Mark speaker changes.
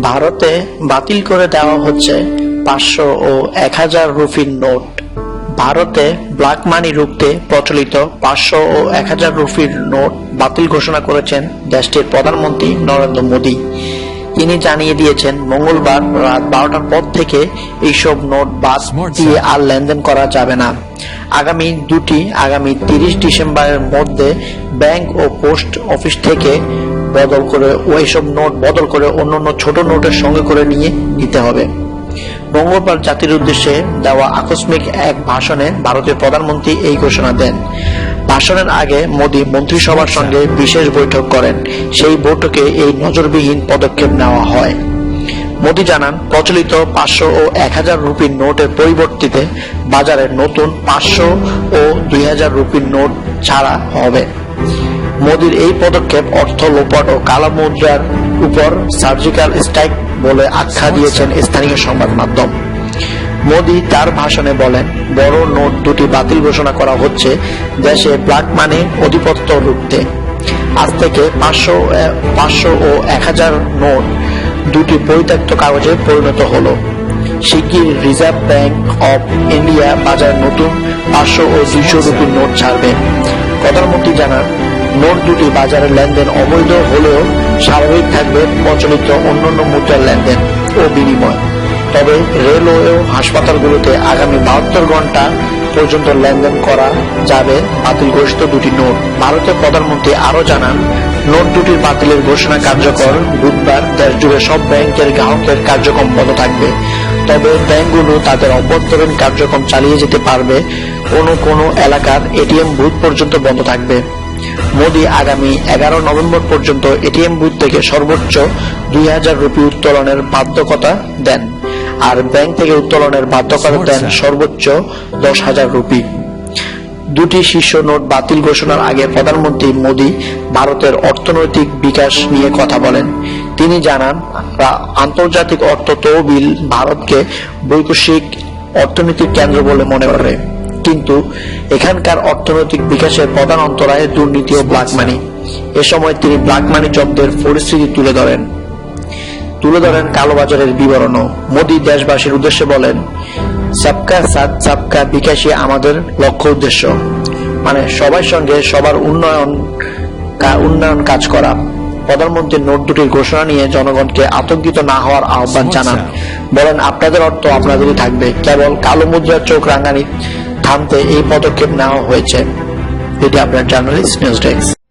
Speaker 1: ভারতে বাতিল করে দেওয়া হচ্ছে পাঁচশো ও এক হাজার রুপির নোট। ভারতে ব্ল্যাক মানি রুখতে প্রচলিত পাঁচশো ও এক হাজার রুপির নোট বাতিল ঘোষণা করেছেন দেশটির প্রধানমন্ত্রী নরেন্দ্র মোদী। তিনি জানিয়ে দিয়েছেন মঙ্গলবার রাত বারোটার পর থেকে এইসব নোট বাদ দিয়ে আর লেনদেন করা যাবে না। আগামী দুটি আগামী তিরিশ ডিসেম্বরের মধ্যে ব্যাংক ও পোস্ট অফিস থেকে বদল করে ওইসব নোট বদল করে অন্যান্য ছোট নোটের সঙ্গে করে নিয়ে নিতে হবে। মঙ্গলবার জাতির উদ্দেশ্যে দেওয়া আকস্মিক এক ভাষণে ভারতের প্রধানমন্ত্রী এই ঘোষণা দেন। ভাষণের আগে মোদী মন্ত্রিসভার সঙ্গে বিশেষ বৈঠক করেন। সেই বৈঠকে এই নজরবিহীন পদক্ষেপ নেওয়া হয়। মোদী জানান, প্রচলিত পাঁচশো ও এক হাজার রুপির নোটের পরিবর্তিতে বাজারে নতুন পাঁচশো ও দুই হাজার রুপির নোট ছাড়া হবে। মোদির এই পদক্ষেপ অর্থ লোপাট ও কালো মুদ্রার উপর সার্জিক্যাল স্ট্রাইক বলে আখ্যা দিয়েছেন স্থানীয় সংবাদ মাধ্যম। মোদি তার ভাষণে বলেন, বড় নোট দুটি বাতিল ঘোষণা করা হচ্ছে, দেশে ব্ল্যাক মানি অধিপত্য রুখতে। আজ থেকে পাঁচশো পাঁচশো ও এক হাজার নোট দুটি পরিত্যক্ত কাগজে পরিণত হলো। শিগগির রিজার্ভ ব্যাংক অফ ইন্ডিয়া বাজার নতুন পাঁচশো ও দুইশো রুপির নোট ছাড়বে। প্রধানমন্ত্রী জানান নোট দুটি বাজারে লেনদেন অবৈধ হলেও স্বাভাবিক থাকবে প্রচলিত অন্যান্য মুদ্রার লেনদেন ও বিনিময়। তবে রেলওয়ে ও হাসপাতালগুলোতে আগামী বাহাত্তর ঘণ্টা পর্যন্ত লেনদেন করা যাবে বাতিল ঘোষিত দুটি নোট। ভারতের প্রধানমন্ত্রী আরও জানান, নোট দুটির বাতিলের ঘোষণা কার্যকর। বুধবার দেশ জুড়ে সব ব্যাংকের গ্রাহকের কার্যক্রম বন্ধ থাকবে। তবে ব্যাংকগুলো তাদের অভ্যন্তরীণ কার্যক্রম চালিয়ে যেতে পারবে। কোনো কোনো এলাকার এটিএম বুথ পর্যন্ত বন্ধ থাকবে। মোদি আগামী এগারো নভেম্বর পর্যন্ত এটিএম বুথ থেকে সর্বোচ্চ দুই হাজার রুপি উত্তোলনের বাধ্যকতা দেন। আর ব্যাংক থেকে উত্তোলনের বাধ্যকতা দেন সর্বোচ্চ দশ হাজার রুপি। দুটি শীর্ষ নোট বাতিল ঘোষণার আগে প্রধানমন্ত্রী মোদী ভারতের অর্থনৈতিক বিকাশ নিয়ে কথা বলেন। তিনি জানান আন্তর্জাতিক অর্থ তহবিল ভারতকে বৈদেশিক অর্থনৈতিক কেন্দ্র বলে মনে করে। কিন্তু এখানকার অর্থনৈতিক বিকাশের প্রধান অন্তরায় দুর্নীতি ও ব্ল্যাক মানি এ সময় তিনি ব্ল্যাক মানি জব্দের পরিস্থিতি তুলে ধরেন। তুলে ধরেন কালোবাজারের বিবরণও। মোদী দেশবাসীর উদ্দেশ্যে বলেন সবকা সাথ সবকা বিকাশই আমাদের লক্ষ্য উদ্দেশ্য। মানে সবার সঙ্গে সবার উন্নয়ন কা- উন্নয়ন কাজ করা। প্রধানমন্ত্রী নোট দুটির ঘোষণা নিয়ে জনগণকে আতঙ্কিত না হওয়ার আহ্বান জানান। বলেন আপনাদের অর্থ আপনাদেরই থাকবে। কেবল কালো মুদ্রার চোখ রাঙানি থামতে এই পদক্ষেপ নেওয়া হয়েছে। এটি আপনার জার্নালিস্ট নিউজ ডেস্ক।